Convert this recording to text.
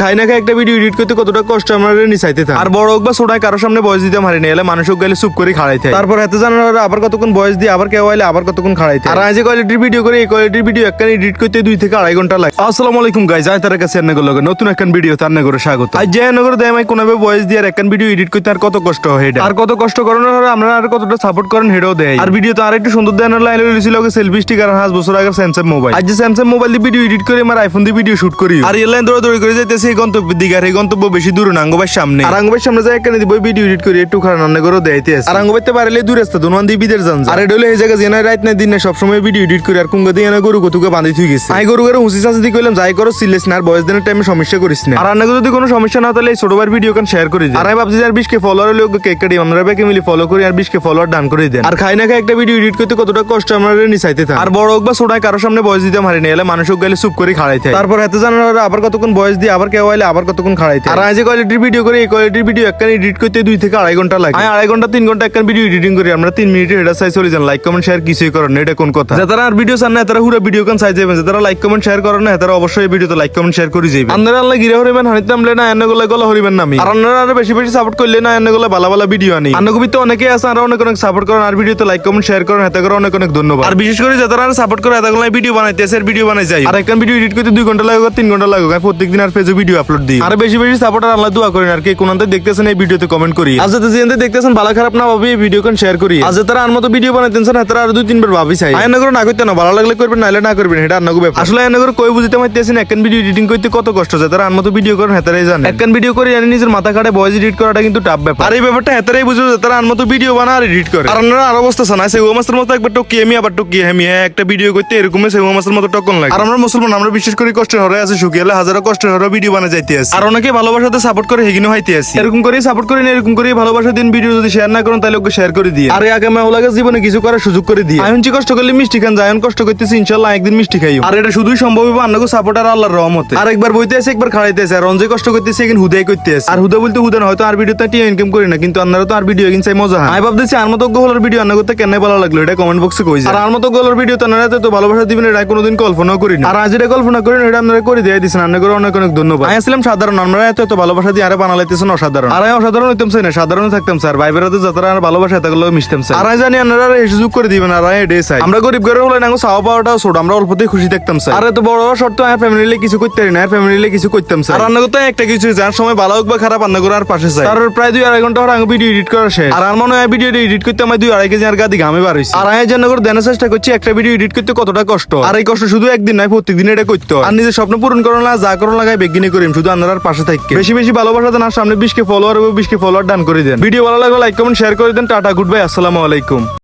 খাই না খাই একটা ভিডিও এডিট করতে কতটা কষ্ট আমরা নিচাইতে থাকি। আর বড় হোক বা ছোটায় কারোর সামনে বয়স দিতে মারি না এলে মানুষ গেলে চুপ করে খাড়াই থাকে তারপর হাতে জানার আবার কতক্ষণ বয়স দিয়ে আবার কেউ আইলে আবার কতক্ষণ খাড়াই থাকে আর আজ কোয়ালিটির ভিডিও করে এই কোয়ালিটির ভিডিও একখান এডিট করতে দুই থেকে আড়াই ঘণ্টা লাগে। আসসালামু আলাইকুম গাইজ আই তার কাছে এনে লগে। নতুন একখান ভিডিও তার করে স্বাগত। আজ যে এনে করে দেয় আমি কোনোভাবে বয়স দিয়ে আর একখান ভিডিও এডিট করতে আর কত কষ্ট হয় এটা? আর কত কষ্ট করানোর হলে আমরা আর কতটা সাপোর্ট করেন হেডও দেয়। আর ভিডিও তো আর একটু সুন্দর দেওয়ার লাইন রয়েছিল সেলফি স্টিক আর হাজ বছর আগে স্যামসাং মোবাইল আজ যে স্যামসাং মোবাইল দিয়ে ভিডিও এডিট করে আমার আইফোন দিয়ে ভিডিও শুট করি আর এই লাইন দৌড়ে দৌড়ে করে যাইতেছে এই গন্তব্যের দিকে আর এই গন্তব্য বেশি দূর না আঙ্গবাই সামনে। আর আঙ্গবাই সামনে যাই এখানে দিব ভিডিও এডিট করে একটু খারাপ রান্না করে দেয়তে আছে। আর আঙ্গবাইতে পারলে দূর রাস্তা দোনান দিয়ে বিদের যান আর এটা হলো এই জায়গা জেনা রাত না দিন না সবসময় ভিডিও এডিট করে আর কুঙ্গা দিয়ে গরু কতুকে বাঁধি থুই গেছে। আই গরু গরু হুসি সাসি দিয়ে কইলাম যাই করো সিলেস না আর বয়স দিনের টাইমে সমস্যা করিস না। আর রান্না যদি কোনো সমস্যা না তাহলে এই ছোট ভাইয়ের ভিডিও কান শেয়ার করে দিন? আর আমি ভাবছি আর বিশকে ফলোয়ার লোক কেক কাটি আমরা ব্যাকে মিলি ফলো করি আর বিশকে ফলোয়ার ডান করে দেন। আর খাই না খাই একটা ভিডিও এডিট করতে কতটা কষ্ট আমরা নিচাইতে থাকি। আর বড় হোক বা ছোটায় কারোর সামনে বয়স দিতে মারি না এলে মানুষ গেলে চুপ করে খাড়াই থাকে তারপর হাতে জানার আবার কতক্ষণ বয়স দিয়ে আবার কেউ আইলে আবার কতক্ষণ খাড়াই থাকে আর আজ যে কোয়ালিটির ভিডিও করে এই কোয়ালিটির ভিডিও একখান এডিট করতে দুই থেকে আড়াই ঘণ্টা লাগে। আমি আড়াই ঘণ্টা তিন ঘণ্টা একখান ভিডিও এডিটিং করি আমরা তিন মিনিটের এটা সাইজ চলে যান। লাইক কমেন্ট শেয়ার কিছুই করেন না এটা কোন কথা? যারা আর ভিডিও চান না তারা পুরো ভিডিও কান সাইজ যাবেন যারা লাইক কমেন্ট শেয়ার করেন না তারা অবশ্যই ভিডিওতে লাইক কমেন্ট শেয়ার করে যাবেন আপনারা আল্লাহ গিরে হরিবেন হানিতে নামলে না এনে গুলো গলা হরিবেন নামি আর আপনারা আরও বেশি বেশি সাপোর্ট করলে না এনে গুলো ভালো ভালো ভিডিও আনি। আন্নকবিতে অনেকেই আছে আর অনেক অনেক সাপোর্ট করেন আর ভিডিওতে লাইক কমেন্ট শেয়ার করেন হাতে করে অনেক অনেক ধন্যবাদ। আর বিশেষ করে যারা সাপোর্ট করে হাতে গুলো ভিডিও বানাইতেছে ভিডিও বানাই যায় আর একখান ভিডিও এডিট করতে দুই ঘণ্টা লাগুক তিন ঘণ্টা আমি প্রত্যেকদিন আর ফেসবুক ভিডিও আপলোড দিই আর বেশি বেশি সাপোর্ট আর আল্লাহ দোয়া করেন আর কি কোনতে দেখতেছেন এই ভিডিওতে কমেন্ট করি। আজ যাতে যেতে দেখতেছেন ভালো খারাপ না ভাবি এই ভিডিও কোন শেয়ার করি। আজ তারা আর মতো ভিডিও বানাই বানাইতেছেন তারা আর দুই তিনবার ভাবি চাই। আয়না করে না করতে না ভালো লাগলে করবেন নাহলে না করবেন এটা আন্না ব্যাপার। আসলে আয়না করে কই বুঝতে পারতেছেন একখান ভিডিও এডিটিং করতে কত কষ্ট যায় তারা আর মতো ভিডিও করেন হেতারাই জানে। একখান ভিডিও করে জানি নিজের মাথা কাটে ভয়েস এডিট করাটা কিন্তু টাফ ব্যাপার। আর এই ব্যাপারটা হেতারাই বুঝে যে তারা আর মতো ভিডিও বানা আর এডিট করে। আর আপনারা আর অবস্থা শোনা সেগো মাস্টার মতো একবার টকিয়ে আমি আবার টকিয়ে আমি হ্যাঁ একটা ভিডিও করতে এরকমই সেগো মাস্টার মতো টকন লাগে। আর আমরা মুসলমান আমরা বিশেষ করে কষ্ট হরে আছে শুকিয়ে হাজারো কষ্ট হরে ভিডিও বানা যাইতে আছে। আর অনেকে ভালোবাসাতে সাপোর্ট করে হেগিনো হাইতে আছে। এরকম করে সাপোর্ট করে এরকম করে ভালোবাসা দিন ভিডিও যদি শেয়ার না করেন তাহলে ওকে শেয়ার করে দিয়ে। আর আগে মাওলাকে জীবনে কিছু করার সুযোগ করে দিয়ে। আমি কষ্ট করলে মিষ্টি খান যায়ন কষ্ট করতেছি ইনশাল্লাহ একদিন মিষ্টি খাইও। আর এটা শুধুই সম্ভব হবে আন্নাকে সাপোর্ট আর আল্লাহর রহমতে। আর একবার বইতে আছে একবার খাড়াইতে আছে আর অঞ্জয় কষ্ট করতেছে এখন হুদাই করতে আছে। আর হুদা বলতে হুদা হয়তো আর ভিডিওতে টিয়া ইনকাম করি না কিন্তু আপনারা তো আর ভিডিও কিনছে মজা হয়। আমি ভাবতেছি আর মতো গোলার ভিডিও আন্না করতে কেন ভালো লাগল এটা কমেন্ট বক্সে কই আর আর মতো গোলার ভিডিও তো আপনারা তো ভালোবাসা দিবেন এটা কোনোদিন কল্পনাও করি না। আর আজ এটা কল্পনা করি না এটা আপনারা করে দিয়ে দিচ্ছেন আন্না করে অনেক অনেক ধন্যবাদ। আমি আসলাম সাধারণ আমরা এত এত ভালোবাসা দিয়ে আরে বানালাইতেছেন অসাধারণ। আর অসাধারণ হইতাম চাই না সাধারণ থাকতাম স্যার। ভাই বেড়াতে যাতারা আর ভালোবাসা এতগুলো মিশতাম স্যার। আর জানি আপনারা এই সুযোগ করে দিবেন আর আমি এটাই চাই আমরা গরিব ঘরে হলে না চাওয়া পাওয়াটা ছোট আমরা অল্পতেই খুশি থাকতাম স্যার। আর এত বড় শর্ত আর ফ্যামিলি কিছু করতে না আর ফ্যামিলি কিছু করতাম স্যার। আর রান্না করতে একটা কিছু যার সময় ভালো হোক বা খারাপ রান্না পাশে চাই আর প্রায় দুই আড়াই ঘণ্টা আমি ভিডিও এডিট করা শেষ। আর আমার মনে হয় ভিডিও এডিট করতে আমার দুই আড়াই কেজি আর গাদি ঘামে বার হয়েছে আর আমি জন্য করে দেনার চেষ্টা করছি একটা ভিডিও এডিট করতে কতটা কষ্ট। আর এই কষ্ট শুধু একদিন নয় প্রত্যেকদিন এটা করতে হয়। আর নিজের স্বপ্ন পূরণ করার না যা করার লাগাই বেগিনে করিম, শুধু আপনার পাশে থাকবে বেশি বেশি ভালোবাসা দেন আর সামনে বিশকে ফলোয়ার এবং বিশকে ফলোয়ার ডান করে দেন। ভিডিও ভালো লাগলে লাইক কমেন্ট শেয়ার করে দেন। টাটা গুড বাই আসসালামু আলাইকুম।